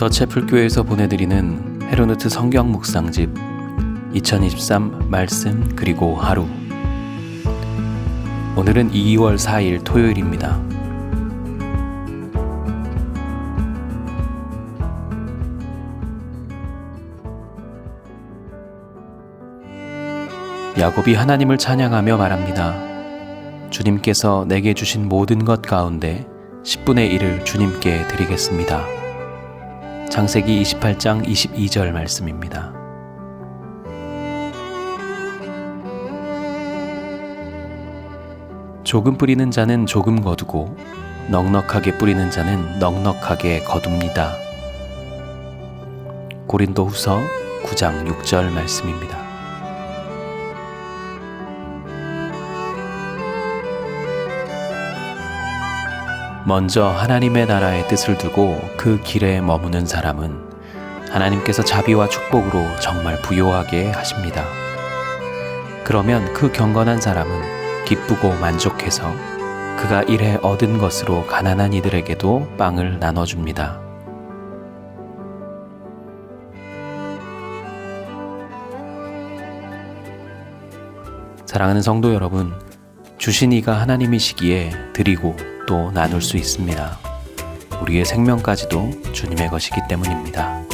더 채플 교회에서 보내드리는 헤로누트 성경 묵상집 2023 말씀 그리고 하루 오늘은 2월 4일 토요일입니다. 야곱이 하나님을 찬양하며 말합니다. 주님께서 내게 주신 모든 것 가운데 10분의 1을 주님께 드리겠습니다. 창세기 28장 22절 말씀입니다. 조금 뿌리는 자는 조금 거두고 넉넉하게 뿌리는 자는 넉넉하게 거둡니다. 고린도 후서 9장 6절 말씀입니다. 먼저 하나님의 나라의 뜻을 두고 그 길에 머무는 사람은 하나님께서 자비와 축복으로 정말 부요하게 하십니다. 그러면 그 경건한 사람은 기쁘고 만족해서 그가 일해 얻은 것으로 가난한 이들에게도 빵을 나눠줍니다. 사랑하는 성도 여러분, 주신 이가 하나님이시기에 드리고 또 나눌 수 있습니다. 우리의 생명까지도 주님의 것이기 때문입니다.